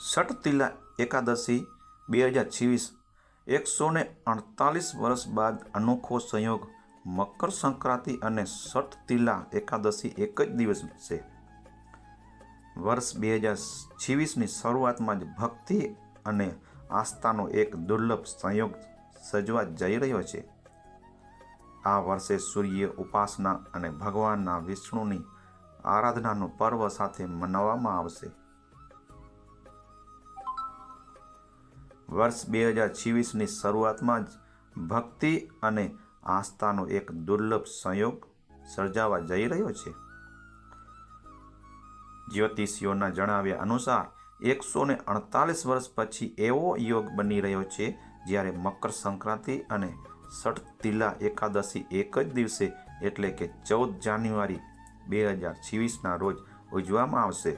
ષટતિલા એકાદશી બે હજાર છવ્વીસ એકસો ને અડતાલીસ વર્ષ બાદ અનોખો સંયોગ, મકર સંક્રાંતિ અને ષટતિલા એકાદશી એક જ દિવસ છે. વર્ષ બે હજાર છવ્વીસની શરૂઆતમાં જ ભક્તિ અને આસ્થાનો એક દુર્લભ સંયોગ સજવા જઈ રહ્યો છે. આ વર્ષે સૂર્ય ઉપાસના અને ભગવાનના વિષ્ણુની આરાધનાનું પર્વ સાથે મનાવવામાં આવશે. વર્ષ બે હજાર છવ્વીસની શરૂઆતમાં જ ભક્તિ અને આસ્થાનો એક દુર્લભ સંયોગ સર્જાવા જઈ રહ્યો છે. જ્યોતિષીઓના જણાવ્યા અનુસાર, એકસો ને અડતાલીસ વર્ષ પછી એવો યોગ બની રહ્યો છે જ્યારે મકર સંક્રાંતિ અને ષટતિલા એકાદશી એક જ દિવસે એટલે કે ચૌદ જાન્યુઆરી બે હજાર છવ્વીસના રોજ ઉજવવામાં આવશે.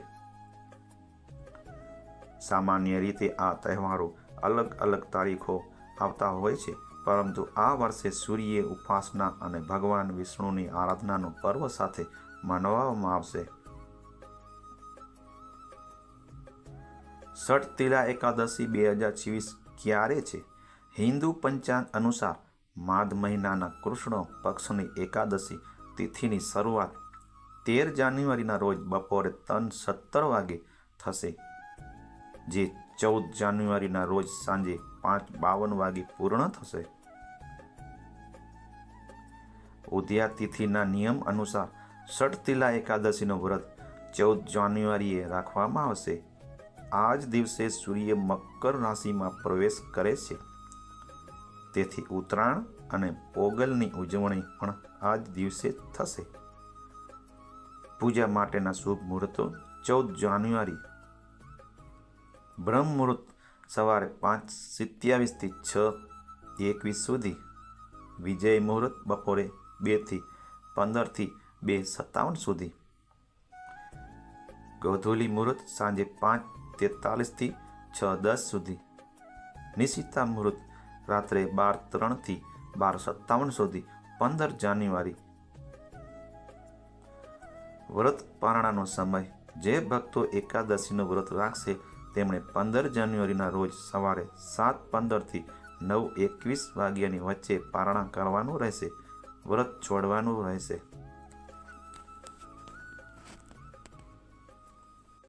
સામાન્ય રીતે આ તહેવારો અલગ અલગ તારીખો આવતા હોય છે. પરંતુ આ વર્ષે સૂર્ય ઉપાસના અને ભગવાન વિષ્ણુની આરાધનાનો પર્વ સાથે મનાવવામાં આવશે. ષટતિલા એકાદશી બે હજાર છવ્વીસ ક્યારે છે? હિન્દુ પંચાંગ અનુસાર માઘ મહિનાના કૃષ્ણ પક્ષની એકાદશી તિથિની શરૂઆત તેર જાન્યુઆરીના રોજ બપોરે ત્રણ સત્તર વાગે થશે. જે ચૌદ જાન્યુઆરીના રોજ સાંજે પાંચ બાવન વાગે પૂર્ણ થશે. ઉદ્યાતિથિના નિયમ અનુસાર ષટતિલા એકાદશીનો વ્રત ચૌદ જાન્યુઆરીએ રાખવામાં આવશે. આ જ દિવસે સૂર્ય મકર રાશિમાં પ્રવેશ કરે છે. તેથી ઉત્તરાયણ અને પોગલની ઉજવણી પણ આ જ દિવસે થશે. પૂજા માટેના શુભ મુહૂર્તો ચૌદ જાન્યુઆરી બ્રહ્મ મુહૂર્ત સવારે પાંચ સિત્યાવીસથી છ એકવીસ સુધી, વિજય મુહૂર્ત બપોરે બેથી પંદરથી બે સત્તાવન સુધી. ગોધોલી મુહૂર્ત સાંજે પાંચ તેતાલીસથી છ દસ સુધી. નિશિતા મુહૂર્ત રાત્રે બાર ત્રણથી બાર સત્તાવન સુધી, પંદર જાન્યુઆરી. વ્રત પારણાનો સમય. જે ભક્તો એકાદશીનું વ્રત રાખશે તેમણે પંદર જાન્યુઆરીના રોજ સવારે સાત પંદરથી નવ એકવીસ વાગ્યાની વચ્ચે પારણા કરવાનું રહેશે. વ્રત છોડવાનું રહેશે.